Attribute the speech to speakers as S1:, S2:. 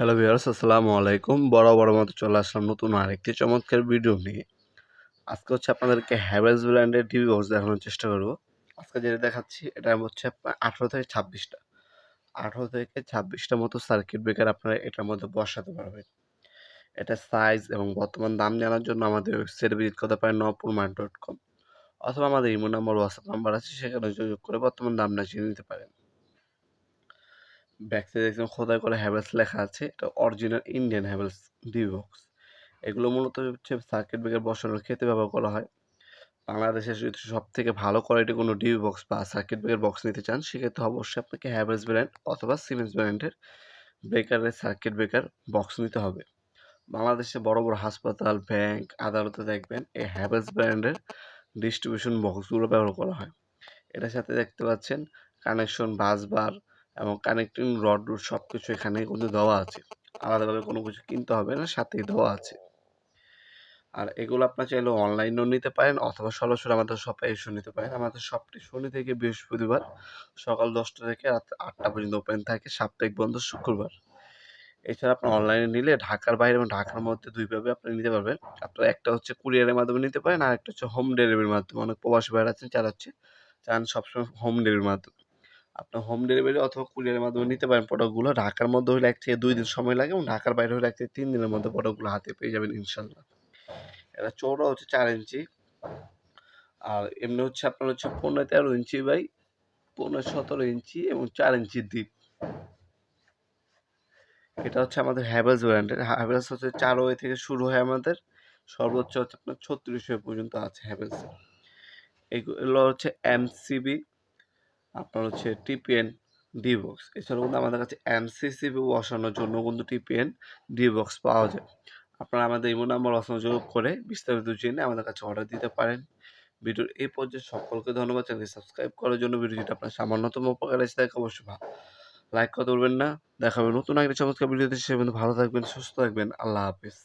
S1: Hello viewers আসসালামু আলাইকুম। বড় বড় মতো চলে আসলাম নতুন আরেকটি চমৎকার ভিডিও নিয়ে। আজকে হচ্ছে আপনাদেরকে হ্যাভেলস ব্র্যান্ডের টিভি বক্স দেখানোর চেষ্টা করব। আজকে যেটা দেখাচ্ছি, এটা হচ্ছে আঠেরো থেকে ছাব্বিশটা। আঠেরো থেকে ছাব্বিশটা মতো সার্কিট ব্রেকার আপনারা এটার মধ্যে বসাতে পারবেন। এটা সাইজ এবং বর্তমান দাম জানার জন্য আমাদের ওয়েবসাইটে ভিজিট করতে পারেন নপুর মার্ট ডট কম অথবা আমাদের ইমো নাম্বার হোয়াটসঅ্যাপ নাম্বার আছে, সেখানে যোগাযোগ করে বর্তমান দাম না জেনে নিতে পারেন। ব্যাক সাইডে দেখছেন খোদাই করে হ্যাভেলস লেখা আছে, এটা original Indian Havells D box এগুলো মূলত হচ্ছে সার্কিট ব্রেকার বসানোর ক্ষেত্রে ব্যবহার করা হয়। বাংলাদেশের যদি সব থেকে ভালো কোয়ালিটি কোনো ডিবি বক্স বা সার্কিট ব্রেকার বক্স নিতে চান, সেক্ষেত্রে অবশ্যই আপনাকে হ্যাভেলস ব্র্যান্ড অথবা সিমেন্স ব্র্যান্ডের ব্রেকারের সার্কিট ব্রেকার বক্স নিতে হবে। বাংলাদেশে বড় বড় হাসপাতাল ব্যাংক আদালতে দেখবেন এই হ্যাভেলস ব্র্যান্ডের ডিস্ট্রিবিউশন বক্সগুলো ব্যবহার করা হয়। এটার সাথে দেখতে পাচ্ছেন কানেকশন বাস বার এবং কানেক্টিং রড রুট সব কিছু এখানে কিন্তু দেওয়া আছে। আলাদাভাবে কোনো কিছু কিনতে হবে না, সাথেই দেওয়া আছে। আর এগুলো আপনার চাইলে অনলাইনেও নিতে পারেন অথবা সরাসরি আমাদের শপে এসেও নিতে পারেন। আমাদের শপটি শনি থেকে বৃহস্পতিবার সকাল দশটা থেকে রাত আটটা পর্যন্ত ওপেন থাকে, সাপ্তাহিক বন্ধ শুক্রবার। এছাড়া আপনি অনলাইনে নিলে ঢাকার বাইরে এবং ঢাকার মধ্যে দুইভাবে আপনি নিতে পারবেন। আপনার একটা হচ্ছে কুরিয়ারের মাধ্যমে নিতে পারেন আর একটা হচ্ছে হোম ডেলিভারির মাধ্যমে। অনেক প্রবাসী ভাইরা আছেন, যারা হচ্ছে চান সবসময় হোম ডেলিভারির মাধ্যমে। আপনার হোম ডেলিভারি অথবা কুরিয়ারের মাধ্যমে নিতে পারেন প্রোডাক্টগুলো ঢাকার মধ্যে হলে এক থেকে দুই দিন সময় লাগে এবং ঢাকার বাইরে হলে এক থেকে তিন দিনের মধ্যে প্রোডাক্টগুলো হাতে পেয়ে যাবেন ইনশাল্লাহ। এটা চৌড়া হচ্ছে চার ইঞ্চি। আর এমনি হচ্ছে আপনার হচ্ছে পনেরো তেরো ইঞ্চি বাই পনেরো সতেরো ইঞ্চি এবং চার ইঞ্চির দ্বীপ এটা হচ্ছে আমাদের হ্যাভেলস ব্র্যান্ডের হ্যাভেলস হচ্ছে চার ওয়ে থেকে শুরু হয় আমাদের। সর্বোচ্চ হচ্ছে আপনার ছত্রিশ ওয়ে পর্যন্ত আছে হ্যাভেলস এগুলো হচ্ছে এমসিবি আপনার হচ্ছে টিপিএন ডি বক্স এছাড়াও কিন্তু আমাদের কাছে এমসিসিবি বসানোর জন্য কিন্তু টিপিএন ডি বক্স পাওয়া যায়। আপনারা আমাদের ইমো নাম্বার যোগ করে বিস্তারিত জেনে আমাদের কাছে অর্ডার দিতে পারেন। ভিডিওর এই পর্যায়ে সকলকে ধন্যবাদ। চ্যানেলটি সাবস্ক্রাইব করার জন্য ভিডিওটি আপনার সামান্যতম উপকার এসে থাকে অবশ্যই লাইক করতে বলবেন না। দেখাবেন নতুন একটা চমৎকার ভিডিওতে। সে ভালো থাকবেন, সুস্থ থাকবেন। আল্লাহ হাফিজ।